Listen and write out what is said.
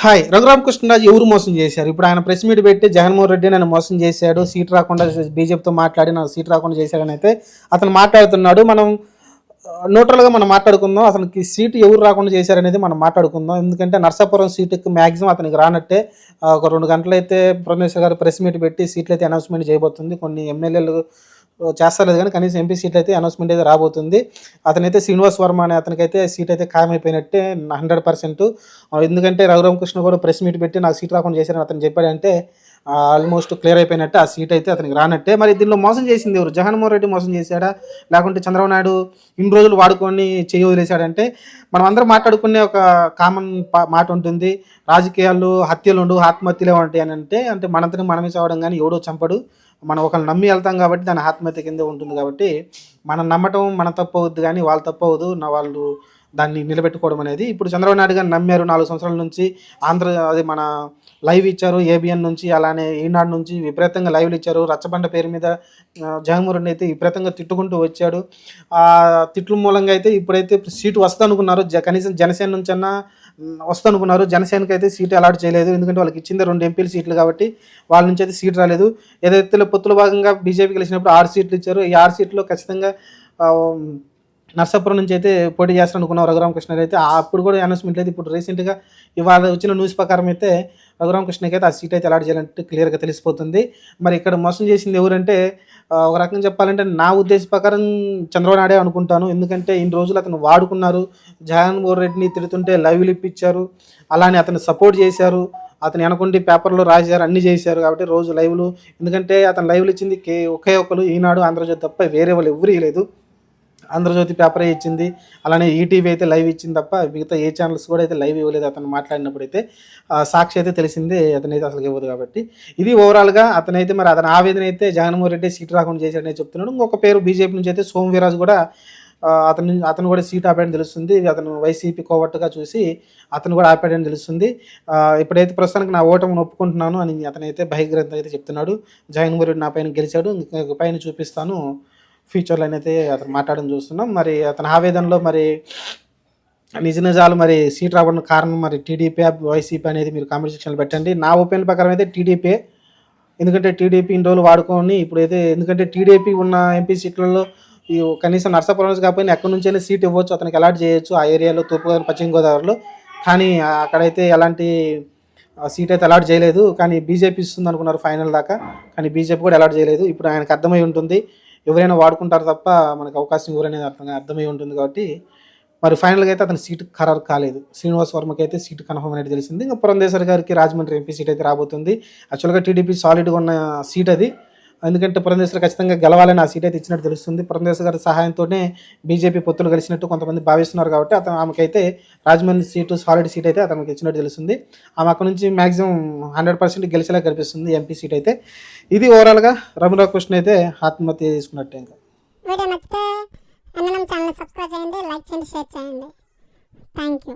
Hi. Raghuramakrishnaraju ఎవరు మోసం చేశారు? ఇప్పుడు ఆయన ప్రెస్ మీట్ పెట్టి జగన్మోహన్ రెడ్డి నన్ను మోసం చేశాడు సీట్ రాకుండా బీజేపీతో మాట్లాడి నాకు సీట్ రాకుండా చేశాడని అయితే అతను మాట్లాడుతున్నాడు. మనం న్యూట్రల్గా మనం మాట్లాడుకుందాం. అతనికి సీటు ఎవరు రాకుండా చేశారనేది మనం మాట్లాడుకుందాం. ఎందుకంటే నర్సాపురం సీటుకి మ్యాక్సిమం అతనికి రానట్టే. ఒక రెండు గంటలైతే పురంధేశ్వర్ గారు ప్రెస్ మీట్ పెట్టి సీట్లు అయితే అనౌన్స్మెంట్ చేయబోతుంది. కొన్ని ఎమ్మెల్యేలు చేస్తలేదు కానీ కనీసం ఎంపీ సీట్లు అయితే అనౌన్స్మెంట్ అయితే రాబోతుంది. అతనైతే శ్రీనివాస్ వర్మ అనే అతనికైతే సీట్ అయితే ఖాయమైపోయినట్టే హండ్రెడ్ పర్సెంట్ ఎందుకంటే రఘురామకృష్ణ కూడా ప్రెస్ మీట్ పెట్టి నాకు సీట్ రాకుండా చేశారని అతను చెప్పాడంటే ఆల్మోస్ట్ క్లియర్ అయిపోయినట్టు ఆ సీట్ అయితే అతనికి రానట్టే. మరి దీనిలో మోసం చేసింది ఎవరు? జగన్మోహన్ రెడ్డి మోసం చేశాడా? లేకుంటే చంద్రబాబు నాయుడు ఇన్ని రోజులు వాడుకొని చేయి వదిలేశాడంటే మనం అందరం మాట్లాడుకునే ఒక కామన్ మాట ఉంటుంది. రాజకీయాలు హత్యలు ఆత్మహత్యలు ఆత్మహత్యలే ఉంటాయి అని అంటే అంటే మనంతని మనమే చావడం కానీ ఎవడో చంపడు. మనం ఒకరిని నమ్మి వెళ్తాం కాబట్టి దాని ఆత్మహత్య కింద ఉంటుంది కాబట్టి మనం నమ్మటం మన తప్పు అవుద్ది కానీ వాళ్ళ తప్పు అవ్వదు. నా వాళ్ళు దాన్ని నిలబెట్టుకోవడం అనేది. ఇప్పుడు చంద్రబాబు నాయుడు గారు నమ్మారు నాలుగు సంవత్సరాల నుంచి. ఆంధ్ర అది మన లైవ్ ఇచ్చారు ఏబిఎన్ నుంచి అలానే ఈనాడు నుంచి విపరీతంగా లైవ్లు ఇచ్చారు. రచ్చబండ పేరు మీద జగన్మోహన్ అయితే విపరీతంగా తిట్టుకుంటూ వచ్చాడు. ఆ తిట్ల మూలంగా అయితే ఇప్పుడైతే సీటు వస్తా అనుకున్నారు జ కనీసం జనసేన నుంచి అన్నా వస్తా అనుకున్నారు జనసేనకి అయితే సీటు అలాట్ చేయలేదు. ఎందుకంటే వాళ్ళకి ఇచ్చింది రెండు ఎంపీల సీట్లు కాబట్టి వాళ్ళ నుంచి అయితే సీట్ రాలేదు. ఏదైతే పొత్తుల భాగంగా బీజేపీ గెలిచినప్పుడు ఆరు సీట్లు ఇచ్చారు. ఈ ఆరు సీట్లు ఖచ్చితంగా నర్సాపురం నుంచి అయితే పోటీ చేస్తారు అనుకున్నాం రఘురామకృష్ణ అయితే అప్పుడు కూడా అనౌన్స్మెంట్ లేదు. ఇప్పుడు రీసెంట్గా ఇవాళ వచ్చిన న్యూస్ ప్రకారం అయితే రఘురామకృష్ణకి అయితే ఆ సీట్ అయితే అలాట్ చేయాలంటే క్లియర్గా తెలిసిపోతుంది. మరి ఇక్కడ మోసం చేసింది ఎవరంటే ఒక రకంగా చెప్పాలంటే నా ఉద్దేశ ప్రకారం చంద్రబాబు నాయుడే అనుకుంటాను. ఎందుకంటే ఇన్ని రోజులు అతను వాడుకున్నారు. జగన్మోహన్ రెడ్డిని తిడుతుంటే లైవ్లు ఇప్పించారు. అలానే అతను సపోర్ట్ చేశారు. అతను అనుకుంటే పేపర్లో రాశారు అన్ని చేశారు కాబట్టి రోజు లైవ్లు. ఎందుకంటే అతను లైవ్లు ఇచ్చింది కే ఒకే ఒకరు ఈనాడు ఆంధ్రజ్యోతి తప్ప వేరే వాళ్ళు ఎవరు ఇవ్వలేదు. ఆంధ్రజ్యోతి పేపరే ఇచ్చింది. అలానే ఈటీవీ అయితే లైవ్ ఇచ్చింది తప్ప మిగతా ఏ ఛానల్స్ కూడా అయితే లైవ్ ఇవ్వలేదు. అతను మాట్లాడినప్పుడు అయితే సాక్షి అయితే తెలిసింది అతనైతే అసలు ఇవ్వదు కాబట్టి. ఇది ఓవరాల్గా అతనైతే మరి అతని ఆవేదన అయితే జగన్మోహన్ రెడ్డి సీట్ రాకుండా చేశాడని చెప్తున్నాడు. ఇంకొక పేరు బీజేపీ నుంచి అయితే సోమవీరాజ్ కూడా అతను అతను కూడా సీట్ ఆపాడని తెలుస్తుంది. అతను వైసీపీ కోవట్టుగా చూసి అతను కూడా ఆపాడని తెలుస్తుంది. ఇప్పుడైతే ప్రస్తుతానికి నా ఓటమిని ఒప్పుకుంటున్నాను అని అతనైతే బహిగ్రంథ అయితే చెప్తున్నాడు. జగన్మోహన్ రెడ్డి నా పైన గెలిచాడు. పైన చూపిస్తాను. ఫ్యూచర్లో అయితే అతను మాట్లాడడం చూస్తున్నాం. మరి అతని ఆవేదనలో మరి నిజ నిజాలు మరి సీట్ రావడం కారణం మరి టీడీపీ వైసీపీ అనేది మీరు కామెంట్ సెక్షన్లో పెట్టండి. నా ఒపీనియన్ ప్రకారం అయితే టీడీపీ ఎందుకంటే టీడీపీ ఇన్ని రోజులు వాడుకొని ఇప్పుడైతే ఎందుకంటే టీడీపీ ఉన్న ఎంపీ సీట్లలో ఈ కనీసం నర్సాపురం కాకపోయినా ఎక్కడి నుంచి సీట్ ఇవ్వచ్చు. అతనికి అలాట్ చేయొచ్చు ఆ ఏరియాలో తూర్పుగోదావరి పశ్చిమ గోదావరిలో. కానీ అక్కడైతే ఎలాంటి సీట్ అయితే అలాట్ చేయలేదు. కానీ బీజేపీ ఇస్తుంది అనుకున్నారు ఫైనల్ దాకా. కానీ బీజేపీ కూడా అలాట్ చేయలేదు. ఇప్పుడు ఆయనకు అర్థమై ఉంటుంది. ఎవరైనా వాడుకుంటారు తప్ప మనకు అవకాశం ఎవరనేది అర్థం అర్థమై ఉంటుంది కాబట్టి మరి ఫైనల్గా అయితే అతని సీటు ఖరారు కాలేదు. శ్రీనివాస్ వర్మకి అయితే సీటు కన్ఫర్మ్ అనేది తెలిసింది. ఇంకా పురంధేశ్వర్ గారికి రాజమండ్రి ఎంపీ సీట్ అయితే రాబోతుంది. యాక్చువల్గా టీడీపీ సాలిడ్గా ఉన్న సీట్ అది. ఎందుకంటే పురంధేశ్వర్ ఖచ్చితంగా గెలవాలని ఆ సీట్ అయితే ఇచ్చినట్టు తెలుస్తుంది. పురంధేశ్వర్ గారి సహాయంతోనే బీజేపీ పొత్తులు కలిసినట్టు కొంతమంది భావిస్తున్నారు కాబట్టి అతను ఆమెకైతే రాజమండ్రి సీటు సాలిడ్ సీట్ అయితే అతనికి ఇచ్చినట్టు తెలుస్తుంది. ఆమె అక్కడ నుంచి మ్యాక్సిమం హండ్రెడ్ పర్సెంట్ గెలిచేలా కనిపిస్తుంది ఎంపీ సీట్ అయితే. ఇది ఓవరాల్గా రఘురామకృష్ణ అయితే ఆత్మహత్య చేసుకున్నట్టే ఇంకా. వీడియో నచ్చితే ఎన్ఎం ఛానల్ సబ్స్క్రైబ్ చేయండి లైక్ చేయండి షేర్ చేయండి. Thank you